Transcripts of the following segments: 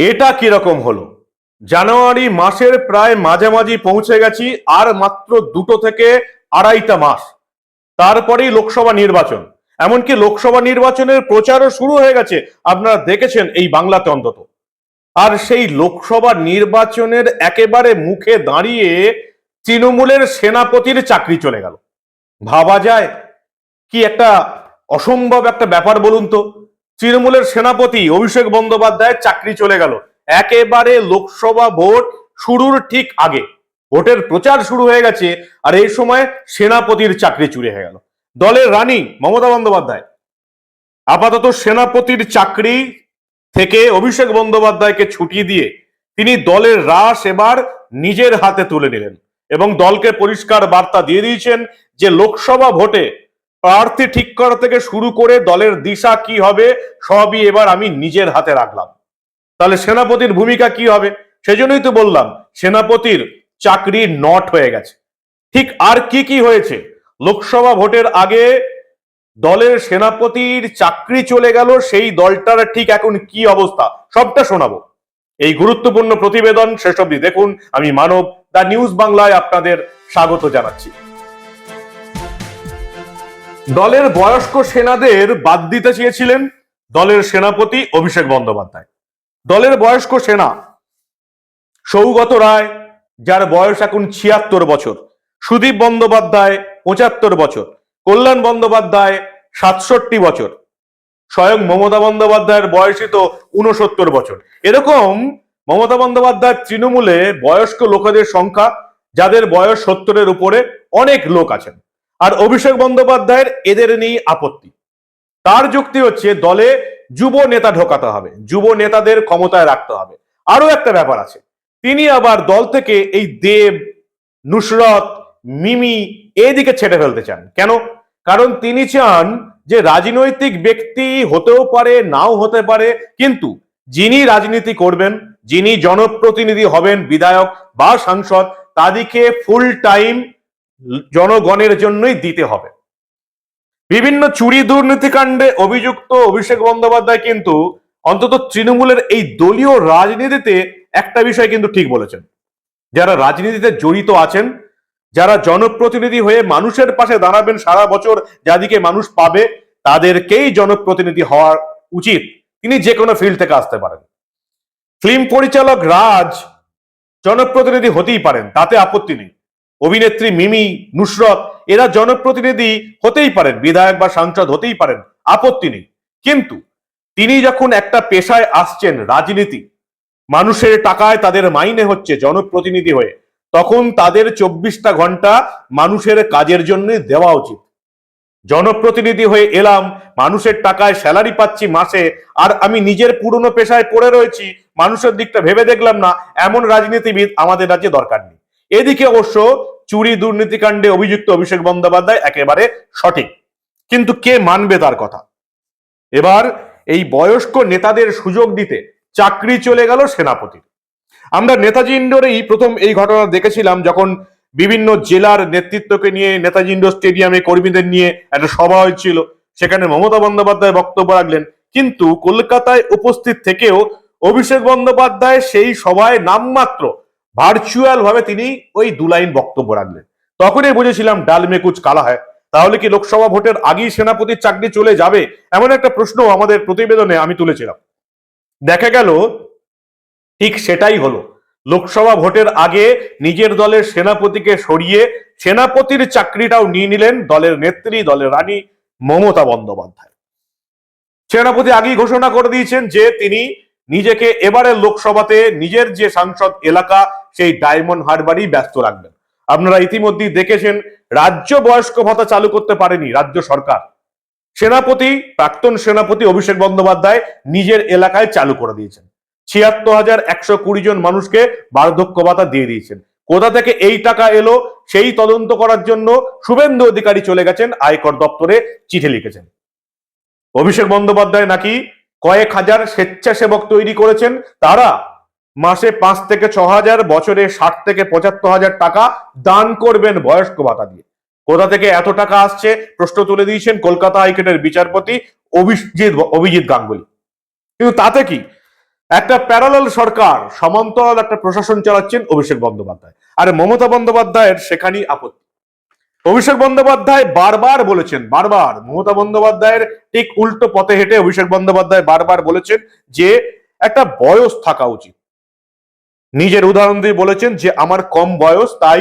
এটা কীরকম হলো? জানুয়ারি মাসের প্রায় মাঝামাঝি পৌঁছে গেছি আর মাত্র দুটো থেকে আড়াইটা মাস। তারপরেই লোকসভা নির্বাচন। এমনকি লোকসভা নির্বাচনের প্রচারও শুরু হয়ে গেছে। আপনারা দেখেছেন এই বাংলাতে অন্তত। আর সেই লোকসভা নির্বাচনের একেবারে মুখে দাঁড়িয়ে তৃণমূলের সেনাপতির চাকরি চলে গেল। ভাবা যায় কি একটা অসম্ভব একটা ব্যাপার বলুন তো। তৃণমূলের সেনাপতি অভিষেক বন্দ্যোপাধ্যায়ের চাকরি চলে গেল। একেবারে লোকসভা ভোট শুরুর ঠিক আগে। ভোটের প্রচার শুরু হয়ে গেছে আর এই সময় সেনাপতির চাকরি চুরি হয়ে গেল। দলের রানী মমতা বন্দ্যোপাধ্যায়। আপাতত সেনাপতির চাকরি থেকে অভিষেক বন্দ্যোপাধ্যায়কে ছুটিয়ে দিয়ে তিনি দলের রাস এবার নিজের হাতে তুলে নিলেন এবং দলকে পরিষ্কার বার্তা দিয়ে দিয়েছেন যে লোকসভা ভোটে প্রার্থী ঠিক করা থেকে শুরু করে দলের দিশা কি হবে, সবই এবার আমি নিজের হাতে রাখলাম। তাহলে সেনাপতির ভূমিকা কি হবে? সেজন্যই তো বললাম, সেনাপতির চাকরি নট হয়ে গেছে। ঠিক আর কি কি হয়েছে? লোকসভা ভোটের আগে দলের সেনাপতির চাকরি চলে গেল, সেই দলটার ঠিক এখন কি অবস্থা? সবটা শোনাবো। এই গুরুত্বপূর্ণ প্রতিবেদন শেষ দেখুন, আমি মানব দা নিউজ বাংলায় আপনাদের স্বাগত জানাচ্ছি। দলের বয়স্ক সেনাদের বাদ দিতে চেয়েছিলেন দলের সেনাপতি অভিষেক বন্দ্যোপাধ্যায়। দলের বয়স্ক সেনা সৌগত রায়, যার বয়স এখন ছিয়াত্তর বছর, সুদীপ বন্দ্যোপাধ্যায় পঁচাত্তর বছর, কল্যাণ বন্দ্যোপাধ্যায় সাতষট্টি বছর, স্বয়ং মমতা বন্দ্যোপাধ্যায়ের বয়সই তো উনসত্তর বছর। এরকম মমতা বন্দ্যোপাধ্যায় তৃণমূলে বয়স্ক লোকেদের সংখ্যা, যাদের বয়স সত্তরের উপরে অনেক লোক আছেন। আর অভিষেক বন্দ্যোপাধ্যায়ের এদের নিয়ে আপত্তি। তার যুক্তি হচ্ছে, দলে যুব নেতা ঢোকাতে হবে, যুব নেতাদের ক্ষমতায় রাখতে হবে। আরও একটা ব্যাপার আছে, তিনি আবার দল থেকে এই দেব, নুসরত, মিমি এদিকে ছেড়ে ফেলতে চান। কেন? কারণ তিনি চান যে রাজনৈতিক ব্যক্তি হতেও পারে, নাও হতে পারে, কিন্তু যিনি রাজনীতি করবেন, যিনি জনপ্রতিনিধি হবেন, বিধায়ক বা সাংসদ, তাদেরকে ফুল টাইম জনগণের জন্যই দিতে হবে। বিভিন্ন চুরি দুর্নীতিকাণ্ডে অভিযুক্ত অভিষেক বন্দ্যোপাধ্যায় কিন্তু অন্তত তৃণমূলের এই দলীয় রাজনীতিতে একটা বিষয় কিন্তু ঠিক বলেছেন। যারা রাজনীতিতে জড়িত আছেন, যারা জনপ্রতিনিধি হয়ে মানুষের পাশে দাঁড়াবেন সারা বছর, যাদিকে মানুষ পাবে, তাদেরকেই জনপ্রতিনিধি হওয়া উচিত। তিনি যে কোনো ফিল্ড থেকে আসতে পারেন। ফিল্ম পরিচালক রাজ জনপ্রতিনিধি হতেই পারেন, তাতে আপত্তি নেই। অভিনেত্রী মিমি, নুসরত, এরা জনপ্রতিনিধি হতেই পারেন, বিধায়ক বা সাংসদ হতেই পারেন, আপত্তি নেই। কিন্তু তিনি যখন একটা পেশায় আসছেন, রাজনীতি, মানুষের টাকায় তাদের মাইনে হচ্ছে জনপ্রতিনিধি হয়ে, তখন তাদের চব্বিশটা ঘণ্টা মানুষের কাজের জন্য দেওয়া উচিত। জনপ্রতিনিধি হয়ে এলাম, মানুষের টাকায় স্যালারি পাচ্ছি মাসে, আর আমি নিজের পুরনো পেশায় পড়ে রয়েছি, মানুষের দিকটা ভেবে দেখলাম না, এমন রাজনীতিবিদ আমাদের রাজ্যে দরকার নেই। এদিকে অবশ্য চুরি দুর্নীতিকাণ্ডে অভিযুক্ত অভিষেক বন্দ্যোপাধ্যায় একেবারে সঠিক। কিন্তু কে মানবে তার কথা? এবার এই বয়স্ক নেতাদের সুযোগ দিতে চাকরি চলে গেল সেনাপতির। আমরা নেতাজি ইন্ডোরেই প্রথম এই ঘটনা দেখেছিলাম যখন বিভিন্ন জেলার নেতৃত্বকে নিয়ে নেতাজি ইন্ডোর স্টেডিয়ামে কর্মীদের নিয়ে একটা সভা হয়েছিল। সেখানে মমতা বন্দ্যোপাধ্যায় বক্তব্য রাখলেন, কিন্তু কলকাতায় উপস্থিত থেকেও অভিষেক বন্দ্যোপাধ্যায় সেই সভায় নামমাত্র ভার্চুয়াল ভাবে তিনি ওই দু লাইন বক্তব্য রাখলেন। তখনই বুঝেছিলাম ডাল মেকুচ কালা হয় তাহলে কি লোকসভা ভোটের আগেই সেনাপতির চাকরি চলে যাবে? এমন একটা প্রশ্ন আমাদের প্রতিবেদনে আমি তুলেছিলাম। দেখা গেল, ঠিক সেটাই হলো। লোকসভা ভোটের আগে নিজের দলের সেনাপতিকে সরিয়ে সেনাপতির চাকরিটাও নিয়ে নিলেন দলের নেত্রী, দলের রানী মমতা বন্দ্যোপাধ্যায়। সেনাপতি আগেই ঘোষণা করে দিয়েছেন যে তিনি নিজেকে এবারের লোকসভাতে নিজের যে সাংসদ এলাকা সেই ডায়মন্ড হারবারই ব্যস্ত রাখবেন। আপনারা ইতিমধ্যেই দেখেছেন, রাজ্য বয়স্ক ভাতা চালু করতে পারেনি রাজ্য সরকার। সেনাপতি, প্রাক্তন সেনাপতি অভিষেক বন্দ্যোপাধ্যায় নিজের এলাকায় চালু করে দিয়েছেন। ছিয়াত্তর হাজার একশো কুড়ি জন মানুষকে বার্ধক্য ভাতা দিয়ে দিয়েছেন। কোথা থেকে এই টাকা এলো, সেই তদন্ত করার জন্য শুভেন্দু অধিকারী চলে গেছেন, আয়কর দপ্তরে চিঠি লিখেছেন। অভিষেক বন্দ্যোপাধ্যায় নাকি কয়েক হাজার স্বেচ্ছাসেবক তৈরি করেছেন, তারা মাসে পাঁচ থেকে ছ হাজার, বছরে ষাট থেকে পঁচাত্তর হাজার টাকা দান করবেন বয়স্ক ভাতা দিয়ে। কোথা থেকে এত টাকা আসছে? প্রশ্ন তুলে দিয়েছেন কলকাতা হাইকোর্টের বিচারপতি অভিজিৎ অভিজিৎ গাঙ্গুলি। কিন্তু তাতে কি? একটা প্যারালাল সরকার, সমান্তরাল একটা প্রশাসন চালাচ্ছেন অভিষেক বন্দ্যোপাধ্যায়। আর মমতা বন্দ্যোপাধ্যায়ের সেখানেই আপত্তি। অভিষেক বন্দ্যোপাধ্যায় বারবার বলেছেন, বারবার মমতা বন্দ্যোপাধ্যায়ের ঠিক উল্টো পথে হেঁটে অভিষেক বন্দ্যোপাধ্যায় বারবার বলেছেন যে একটা বয়স থাকা উচিত। নিজের উদাহরণ দিয়ে বলেছেন যে আমার কম বয়স, তাই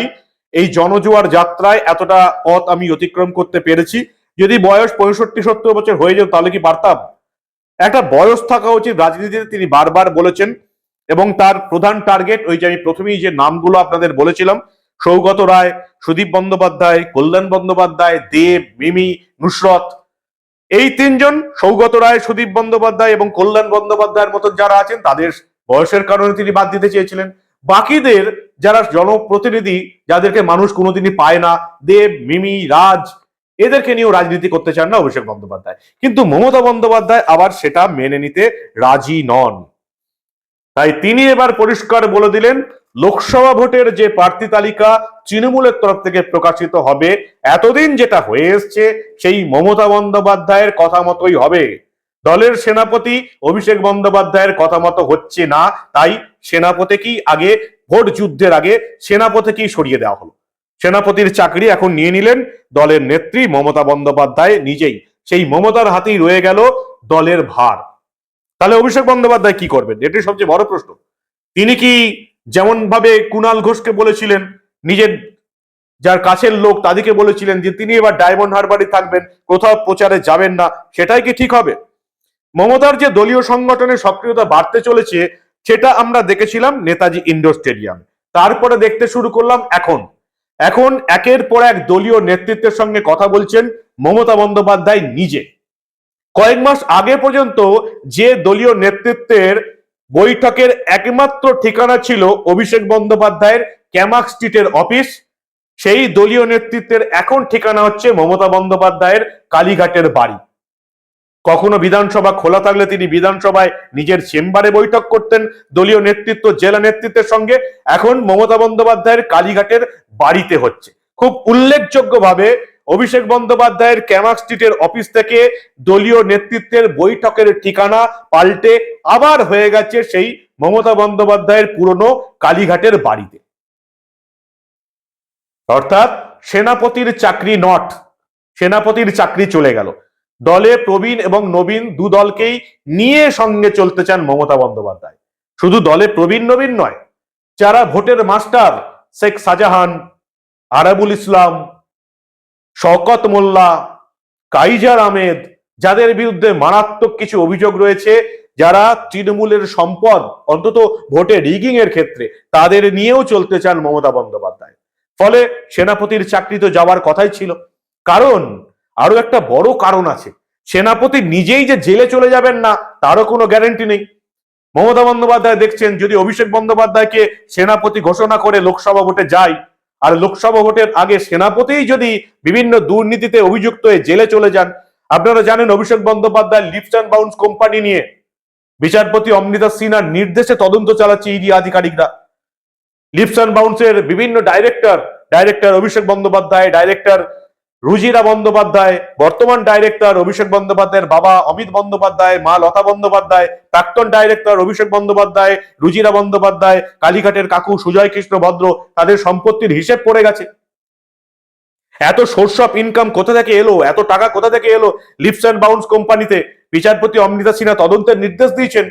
এই জনজোয়ার যাত্রায় এতটা পথ আমি অতিক্রম করতে পেরেছি। যদি বয়স পঁয়ষট্টি, সত্তর বছর হয়ে যেত, তাহলে কি পারতাম? একটা বয়স থাকা উচিত, রাজনীতিতে তিনি বারবার বলেছেন, এবং তার প্রধান টার্গেট ওই যে আমি প্রথমেই যে নামগুলো আপনাদের বলেছিলাম, সৌগত রায়, সুদীপ বন্দ্যোপাধ্যায়, কল্যাণ বন্দ্যোপাধ্যায়, দেব, মিমি, নুসরত, এই তিনজন, সৌগত রায়, সুদীপ বন্দ্যোপাধ্যায় এবং কল্যাণ বন্দ্যোপাধ্যায়ের মতন যারা আছেন, তাদের বয়সের কারণে তিনি বাদ দিতে চেয়েছিলেন। বাকিদের যারা জনপ্রতিনিধি, যাদেরকে মানুষ কোনোদিনই পায় না, দেব, মিমি, রাজ, এদেরকে নিয়েও রাজনীতি করতে চান না অভিষেক বন্দ্যোপাধ্যায়। কিন্তু মমতা বন্দ্যোপাধ্যায় আবার সেটা মেনে নিতে রাজি নন। তাই তিনি এবার পরিষ্কার বলে দিলেন, লোকসভা ভোটের যে প্রার্থী তালিকা তৃণমূলের তরফ থেকে প্রকাশিত হবে, এতদিন যেটা হয়ে এসছে, সেই মমতা বন্দ্যোপাধ্যায়ের কথা মতোই হবে। দলের সেনাপতি অভিষেক বন্দ্যোপাধ্যায়ের কথা মতো হচ্ছে না। তাই সেনাপতিকেই আগে ভোট যুদ্ধের আগে সেনাপতিকেই সরিয়ে দেওয়া হলো। সেনাপতির চাকরি এখন নিয়ে নিলেন দলের নেত্রী মমতা বন্দ্যোপাধ্যায় নিজেই। সেই মমতার হাতেই রয়ে গেল দলের ভার। তাহলে অভিষেক বন্দ্যোপাধ্যায় কি করবেন? এটি সবচেয়ে বড় প্রশ্ন। তিনি কি যেমন ভাবে কুণাল ঘোষকে বলেছিলেন, নিজের যার কাছের লোক তাদেরকে বলেছিলেন যে তিনি এবার ডায়মন্ড হারবারে থাকবেন, কোথাও প্রচারে যাবেন না, সেটাই কি ঠিক হবে? মমতার যে দলীয় সংগঠনের সক্রিয়তা বাড়তে চলেছে, সেটা আমরা দেখেছিলাম নেতাজি ইন্ডোর স্টেডিয়াম। তারপরে দেখতে শুরু করলাম এখন। এখন একের পর এক দলীয় নেতৃত্বের সঙ্গে কথা বলছেন মমতা বন্দ্যোপাধ্যায় নিজে। কয়েক মাস আগে পর্যন্ত যে দলীয় নেতৃত্বের বৈঠকের একমাত্র ঠিকানা ছিল অভিষেক বন্দ্যোপাধ্যায়ের ক্যামাক স্ট্রিটের অফিস, সেই দলীয় নেতৃত্বের এখন ঠিকানা হচ্ছে মমতা বন্দ্যোপাধ্যায়ের কালীঘাটের বাড়ি। কখনো বিধানসভা খোলা থাকলে তিনি বিধানসভায় নিজের চেম্বারে বৈঠক করতেন, দলীয় নেতৃত্ব, জেলা নেতৃত্বের সঙ্গে। এখন মমতা বন্দ্যোপাধ্যায়ের কালীঘাটের বাড়িতে হচ্ছে। খুব উল্লেখযোগ্যভাবে অভিষেক বন্দ্যোপাধ্যায়ের ক্যামাক স্ট্রিটের অফিস থেকে দলীয় নেতৃত্বের বৈঠকের ঠিকানা পাল্টে আবার হয়ে গেছে সেই মমতা বন্দ্যোপাধ্যায়ের পুরনো কালীঘাটের বাড়িতে। অর্থাৎ সেনাপতির চাকরি নট, সেনাপতির চাকরি চলে গেল। দলে প্রবীণ এবং নবীন দু দলকেই নিয়ে সঙ্গে চলতে চান মমতা বন্দ্যোপাধ্যায়। শুধু দলে প্রবীণ নবীন নয়, যারা ভোটের মাস্টার শেখ শাহজাহান, আরাবুল ইসলাম, শওকত মোল্লা, কাইজার আহমেদ, যাদের বিরুদ্ধে মারাত্মক কিছু অভিযোগ রয়েছে, যারা তৃণমূলের সম্পদ, অন্তত ভোটে রিগিং এর ক্ষেত্রে, তাদের নিয়েও চলতে চান মমতা বন্দ্যোপাধ্যায়। ফলে সেনাপতির চাকরি তো যাওয়ার কথাই ছিল। কারণ আরও একটা বড় কারণ আছে। সেনাপতি নিজেই যে জেলে চলে যাবেন না, তারও কোনো গ্যারেন্টি নেই। মমতা বন্দ্যোপাধ্যায় দেখছেন, যদি অভিষেক বন্দ্যোপাধ্যায়কে সেনাপতি ঘোষণা করে লোকসভা ভোটে যায়, আর লোকসভা ভোটের আগে সেনাপতিই যদি বিভিন্ন দুর্নীতিতে অভিযুক্ত হয়ে জেলে চলে যান, আপনারা জানেন Abhishek Bandyopadhyay lift and bounce company নিয়ে বিচারপতি অমৃতা সিনহার নির্দেশে তদন্ত চালাচ্ছে ইডি আধিকারিকরা। লিফট অ্যান্ড বাউন্সের বিভিন্ন director director Abhishek Bandyopadhyay director Rujira Bandyopadhyay, বর্তমান ডাইরেক্টর অভিষেক বন্দ্যোপাধ্যায়ের বাবা অমিত বন্দ্যোপাধ্যায়, মা লতা বন্দ্যোপাধ্যায়, প্রাক্তন ডাইরেক্টর অভিষেক বন্দ্যোপাধ্যায়, রুজিরা বন্দ্যোপাধ্যায়, কালীঘাটের কাকু সুজয় কৃষ্ণ ভদ্র, তাদের সম্পত্তির হিসেব পড়ে গেছে। এত সোর্স অফ ইনকাম কোথা থেকে এলো? এত টাকা কোথা থেকে এলো? লিপস অ্যান্ড বাউন্স কোম্পানিতে বিচারপতি অমৃতা সিনহা তদন্তের নির্দেশ দিয়েছেন।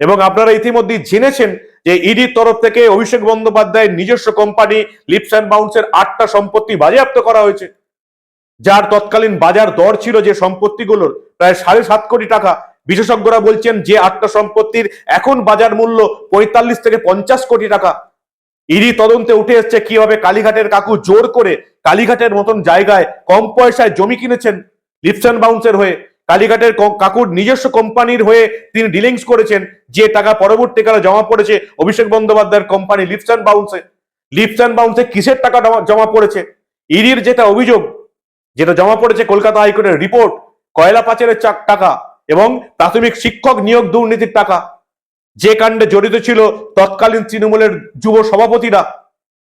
এবং আপনারা ইতিমধ্যেই জেনেছেন যে ইডির তরফ থেকে অভিষেক বন্দ্যোপাধ্যায়ের নিজস্ব কোম্পানি লিপস অ্যান্ড বাউন্সের আটটা সম্পত্তি বাজেয়াপ্ত করা হয়েছে। যার তৎকালীন বাজার দর ছিল যে সম্পত্তিগুলোর প্রায় সাড়ে সাত কোটি টাকা, বিশেষজ্ঞরা বলছেন যে আটটা সম্পত্তির এখন বাজার মূল্য পঁয়তাল্লিশ থেকে পঞ্চাশ কোটি টাকা। ইডি তদন্তে উঠে এসছে কীভাবে কালীঘাটের কাকু জোর করে কালীঘাটের মতন জায়গায় কম পয়সায় জমি কিনেছেন লিপস অ্যান্ড বাউন্সের হয়ে। কালীঘাটের কাকুর নিজস্ব কোম্পানির হয়ে তিনি ডিলিংস করেছেন, যে টাকা পরবর্তীকালে জমা পড়েছে অভিষেক বন্দ্যোপাধ্যায়ের কোম্পানি লিপস অ্যান্ড বাউন্সে। লিপস অ্যান্ড বাউন্সে কিসের টাকা জমা পড়েছে? ইডির যেটা অভিযোগ যেটা জমা পড়েছে কলকাতা হাইকোর্টের রিপোর্ট, কয়লা পাচারের টাকা এবং প্রাথমিক শিক্ষক নিয়োগ দুর্নীতির টাকা। যে কাণ্ডে জড়িত ছিল তৎকালীন তৃণমূলের যুব সভাপতিরা,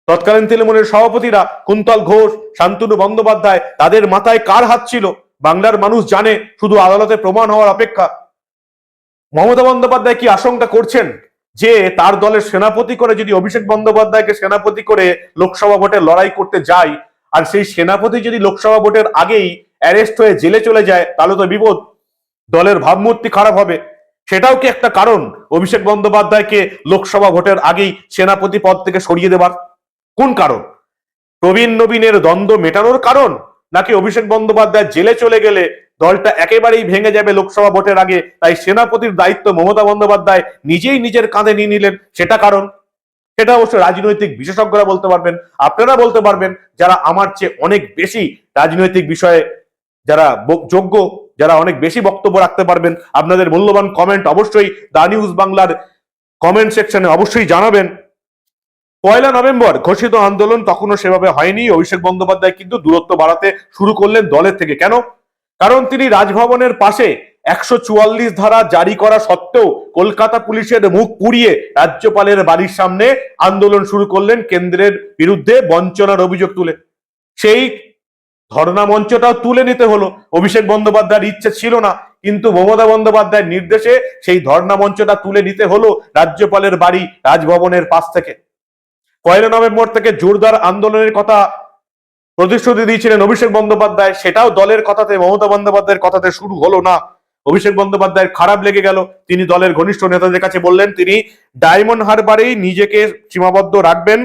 তৎকালীন তৃণমূলের সভাপতিরা কুন্তল ঘোষ, শান্তনু বন্দ্যোপাধ্যায়, তাদের মাথায় কার হাত ছিল? বাংলার মানুষ জানে, শুধু আদালতে প্রমাণ হওয়ার অপেক্ষা। মমতা বন্দ্যোপাধ্যায় কি আশঙ্কা করছেন যে তার দলের সেনাপতি করে যদি অভিষেক বন্দ্যোপাধ্যায়কে সেনাপতি করে লোকসভা ভোটে লড়াই করতে যায় আর সেই সেনাপতি যদি লোকসভা ভোটের আগেই অ্যারেস্ট হয়ে জেলে চলে যায়, তাহলে তো বিপদ। দলের ভাবমূর্তি খারাপ হবে। সেটাও কি একটা কারণ অভিষেক বন্দ্যোপাধ্যায়কে লোকসভা ভোটের আগেই সেনাপতি পদ থেকে সরিয়ে দেবার? কোন কারণ? প্রবীণ নবীনের দ্বন্দ্ব মেটানোর কারণ? নাকি অভিষেক বন্দ্যোপাধ্যায় জেলে চলে গেলে দলটা একেবারেই ভেঙে যাবে লোকসভা ভোটের আগে, তাই সেনাপতির দায়িত্ব মমতা বন্দ্যোপাধ্যায় নিজেই নিজের কাঁধে নিয়ে নিলেন? সেটা কারণ? সেটা অবশ্য রাজনৈতিক বিশেষজ্ঞরা বলতে পারবেন, আপনারা বলতে পারবেন যারা আমার চেয়ে অনেক বেশি রাজনৈতিক বিষয়ে যারা যোগ্য, যারা অনেক বেশি বক্তব্য রাখতে পারবেন, আপনাদের মূল্যবান কমেন্ট অবশ্যই দা নিউজ বাংলার কমেন্ট সেকশনে অবশ্যই জানাবেন। পয়লা নভেম্বর ঘোষিত আন্দোলন তখনও সেভাবে হয়নি, অভিষেক বন্দ্যোপাধ্যায় কিন্তু দূরত্ব বাড়াতে শুরু করলেন দলের থেকে। কেন? কারণ তিনি রাজভবনের পাশে একশো চুয়াল্লিশ ধারা জারি করা সত্ত্বেও কলকাতা পুলিশের মুখ পুড়িয়ে রাজ্যপালের বাড়ির সামনে আন্দোলন শুরু করলেন কেন্দ্রের বিরুদ্ধে বঞ্চনার অভিযোগ তুলে। সেই ধর্ণা মঞ্চটাও তুলে নিতে হলো। অভিষেক বন্দ্যোপাধ্যায়ের ইচ্ছে ছিল না, কিন্তু মমতা বন্দ্যোপাধ্যায়ের নির্দেশে সেই ধর্ণা মঞ্চটা তুলে নিতে হলো রাজ্যপালের বাড়ি রাজভবনের পাশ থেকে। পয়লা নভেম্বর থেকে জোরদার আন্দোলনের কথা প্রতিশ্রুতি দিয়েছিলেন অভিষেক বন্দ্যোপাধ্যায়। সেটাও দলের কথাতে, মমতা বন্দ্যোপাধ্যায়ের কথাতে শুরু হলো না। অভিষেক বন্দ্যোপাধ্যায়ের খারাপ লেগে গেল। তিনি দলের ঘনিষ্ঠ নেতাদের কাছে বললেন, তিনি ডায়মন্ড হারবারেই নিজেকে সীমাবদ্ধ রাখবেন,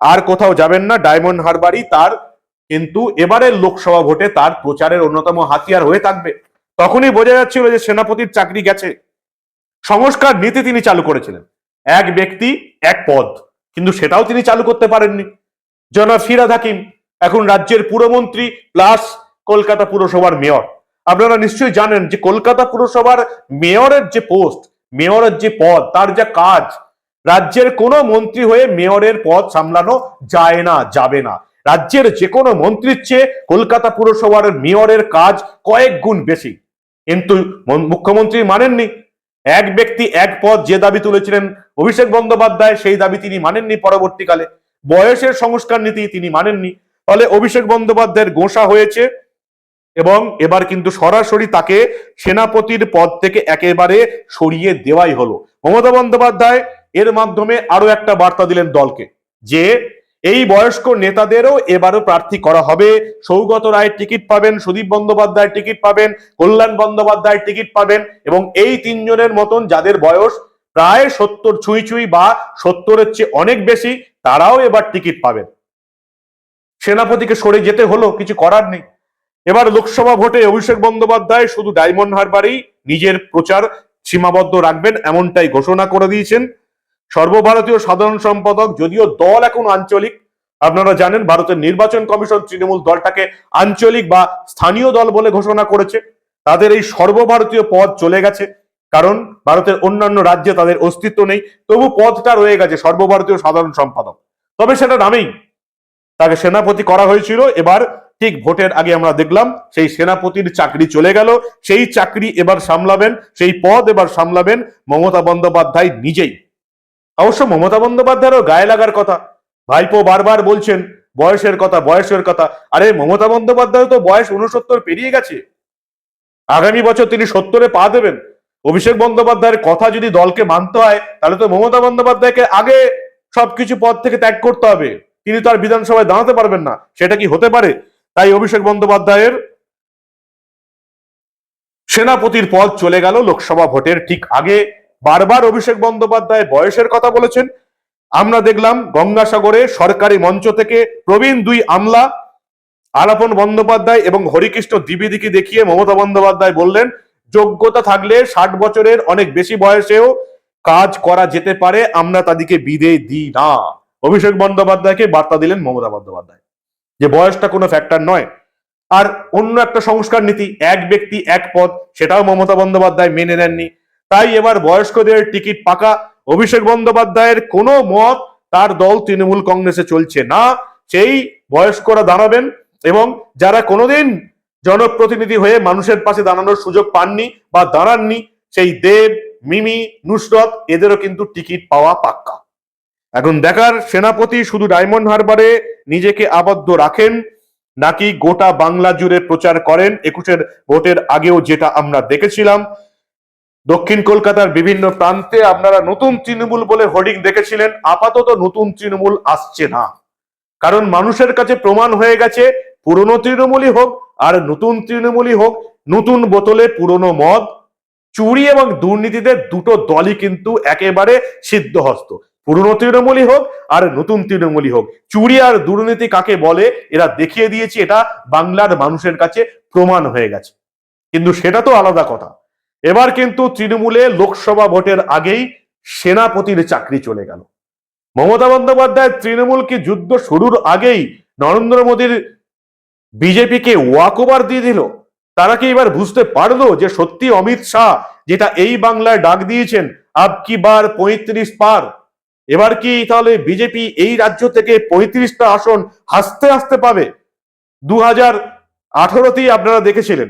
আর কোথাও যাবেন না। ডায়মন্ড হারবারই তার, কিন্তু এবারের লোকসভা ভোটে তার প্রচারের অন্যতম হাতিয়ার হয়ে থাকবে। তখনই বোঝা যাচ্ছিল যে সেনাপতির চাকরি গেছে। সংস্কার নীতি তিনি চালু করেছিলেন। এক ব্যক্তি, এক পদ, কিন্তু সেটাও তিনি চালু করতে পারেননি। জনাব ফিরাদ হাকিম, এখন রাজ্যের পুরমন্ত্রী, প্লাস কলকাতা পুরসভার মেয়র। আপনারা নিশ্চয়ই জানেন যে কলকাতা পুরসভার মেয়রের যে পোস্ট, মেয়রের যে পদ, তার যা কাজ, রাজ্যের কোনো মন্ত্রী হয়ে মেয়রের পদ সামলানো যায় না, যাবে না। রাজ্যের যে কোনো মন্ত্রীর চেয়ে কলকাতা পুরসভার মেয়রের কাজ কয়েক গুণ বেশি। কিন্তু মুখ্যমন্ত্রী মানেননি। এক ব্যক্তি এক পদ যে দাবি তুলেছিলেন অভিষেক বন্দ্যোপাধ্যায়, সেই দাবি তিনি মানেননি পরবর্তীকালে। বয়সের সংস্কার নীতি তিনি মানেননি। ফলে অভিষেক বন্দ্যোপাধ্যায়ের গোঁসা হয়েছে এবং এবার কিন্তু সরাসরি তাকে সেনাপতির পদ থেকে একেবারে সরিয়ে দেওয়াই হলো। মমতা বন্দ্যোপাধ্যায় এর মাধ্যমে আরও একটা বার্তা দিলেন দলকে, যে এই বয়স্ক নেতাদেরও এবারও প্রার্থী করা হবে। সৌগত রায়ের টিকিট পাবেন, সুদীপ বন্দ্যোপাধ্যায়ের টিকিট পাবেন, কল্যাণ বন্দ্যোপাধ্যায়ের টিকিট পাবেন এবং এই তিনজনের মতন যাদের বয়স প্রায় সত্তর ছুঁই ছুঁই বা সত্তরের চেয়ে অনেক বেশি, তারাও এবার টিকিট পাবেন। সেনাপতিকে সরে যেতে হলো, কিছু করার নেই। এবার লোকসভা ভোটে অভিষেক বন্দ্যোপাধ্যায় শুধু ডায়মন্ড হারবারেই নিজের প্রচার সীমাবদ্ধ রাখবেন এমনটাই ঘোষণা করে দিয়েছেন সর্বভারতীয় সাধারণ সম্পাদক, যদিও দল এখন আঞ্চলিক। আপনারা জানেন ভারতের নির্বাচন কমিশন তৃণমূল দলটাকে আঞ্চলিক বা স্থানীয় দল বলে ঘোষণা করেছে। তাদের এই সর্বভারতীয় পদ চলে গেছে, কারণ ভারতের অন্যান্য রাজ্যে তাদের অস্তিত্ব নেই। তবু পদটা রয়ে গেছে সর্বভারতীয় সাধারণ সম্পাদক। তবে সেটা নামেই। তাকে সেনাপতি করা হয়েছিল। এবার ঠিক ভোটের আগে আমরা দেখলাম সেই সেনাপতির চাকরি চলে গেল, সেই চাকরি এবার সামলাবেন, সেই পদ এবার সামলাবেন মমতা বন্দ্যোপাধ্যায় নিজেই। অবশ্য মমতা বন্দ্যোপাধ্যায়েরও গায়ে লাগার কথা। ভাইপো বারবার বলছেন, বয়সের কথা বয়সের কথা। আরে, মমতা বন্দ্যোপাধ্যায় তো বয়স উনসত্তর পেরিয়ে গেছে। আগামী বছর তিনি সত্তরে পা দেবেন। অভিষেক বন্দ্যোপাধ্যায়ের কথা যদি দলকে মানতে হয়, তাহলে তো মমতা বন্দ্যোপাধ্যায়কে আগে সবকিছু পদ থেকে ত্যাগ করতে হবে। তিনি তো আর বিধানসভায় দাঁড়াতে পারবেন না। সেটা কি হতে পারে? তাই অভিষেক বন্দ্যোপাধ্যায়ের সেনাপতির পদ চলে গেল লোকসভা ভোটের ঠিক আগে। বারবার অভিষেক বন্দ্যোপাধ্যায় বয়সের কথা বলেছেন। আমরা দেখলাম গঙ্গাসাগরে সরকারি মঞ্চ থেকে প্রবীণ দুই আমলা আলাপন বন্দ্যোপাধ্যায় এবং হরিকৃষ্ণ দ্বিবেদীকে দেখিয়ে মমতা বন্দ্যোপাধ্যায় বললেন, যোগ্যতা থাকলে ষাট বছরের অনেক বেশি বয়সেও কাজ করা যেতে পারে, আমরা তাদেরকে বিদে দিই না। অভিষেক বন্দ্যোপাধ্যায়কে বার্তা দিলেন মমতা বন্দ্যোপাধ্যায়। যে বয়সটা কোনো ফ্যাক্টর নয়। আর অন্য একটা সংস্কার নীতি, এক ব্যক্তি, এক পদ, সেটাও মমতা বন্দ্যোপাধ্যায় মেনে নেননি। তাই এবার বয়স্কদের টিকিট পাকা, অভিষেক বন্দ্যোপাধ্যায়ের কোনো মত তার দল তৃণমূল কংগ্রেসে চলছে না। সেই বয়স্করা দাঁড়াবেন এবং যারা কোনোদিন জনপ্রতিনিধি হয়ে মানুষের পাশে দাঁড়ানোর সুযোগ পাননি বা দাঁড়াননি, সেই দেব, মিমি, নুসরত, এদেরও কিন্তু টিকিট পাওয়া পাক্কা। এখন দেখার সেনাপতি শুধু ডায়মন্ড হারবারে নিজেকে আবদ্ধ রাখেন, নাকি গোটা বাংলা জুড়ে প্রচার করেন? একুশের ভোটের আগেও যেটা আমরা দেখেছিলাম। দক্ষিণ কলকাতার বিভিন্ন প্রান্তে আপনারা নতুন তৃণমূল বলে হোর্ডিং দেখেছিলেন। আপাতত নতুন তৃণমূল আসছে না। কারণ মানুষের কাছে প্রমাণ হয়ে গেছে, পুরনো তৃণমূলই হোক আর নতুন তৃণমূলই হোক, নতুন বোতলে পুরনো মদ, চুরি এবং দুর্নীতিদের দুটো দলই কিন্তু একেবারে সিদ্ধহস্ত। পুরনো তৃণমূলই হোক আর নতুন তৃণমূলই হোক। চুরি আর দুর্নীতি কাকে বলে, এরা দেখিয়ে দিয়েছে, এটা বাংলার মানুষের কাছে প্রমাণ হয়ে গেছে। কিন্তু সেটা তো আলাদা কথা। এবার কিন্তু তৃণমূলে লোকসভা ভোটের আগেই সেনাপতির চাকরি চলে গেল। মমতা বন্দ্যোপাধ্যায় তৃণমূল কি যুদ্ধ শুরুর আগেই নরেন্দ্র মোদীর বিজেপিকে ওয়াকওভার দিয়ে দিল? তারা কি এবার বুঝতে পারল যে সত্যি অমিত শাহ, যেটা এই বাংলায় ডাক দিয়েছেন, আব কি বার পঁয়ত্রিশ পার এবার কি তাহলে বিজেপি এই রাজ্য থেকে পঁয়ত্রিশটা আসন হাসতে হাসতে পাবে? দু হাজার আঠারোতেই আপনারা দেখেছিলেন।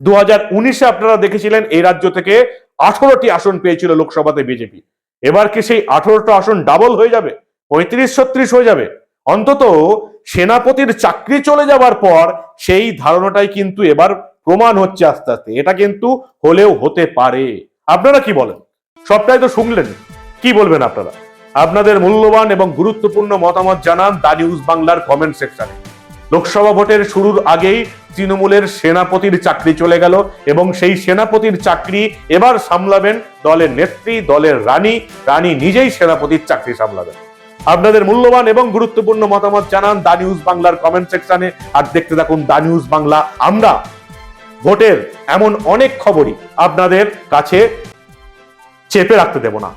দু হাজার উনিশে আপনারা দেখেছিলেন এই রাজ্য থেকে আঠারোটি আসন পেয়েছিল লোকসভাতে বিজেপি। এবার কি সেই আঠারোটা আসন ডাবল হয়ে যাবে? পঁয়ত্রিশ, ছত্রিশ হয়ে যাবে? অন্তত সেনাপতির চাকরি চলে যাবার পর সেই ধারণাটাই কিন্তু এবার প্রমাণ হচ্ছে আস্তে আস্তে। এটা কিন্তু হলেও হতে পারে। আপনারা কি বলেন? সবটাই তো শুনলেন। কি বলবেন আপনারা? আপনাদের মূল্যবান এবং গুরুত্বপূর্ণ মতামত জানান দা নিউজ বাংলার কমেন্ট সেকশনে লোকসভা ভোটের শুরুর আগেই তৃণমূলের সেনাপতির চাকরি চলে গেল এবং সেই সেনাপতির চাকরি এবার সামলাবেন দলের নেত্রী, দলের রানী রানী নিজেই সেনাপতির চাকরি সামলাবেন। আপনাদের মূল্যবান এবং গুরুত্বপূর্ণ মতামত জানান দা নিউজ বাংলার কমেন্ট সেকশনে আর দেখতে থাকুন দা নিউজ বাংলা। আমরা ভোটের এমন অনেক খবরই আপনাদের কাছে চেপে রাখতে দেব না।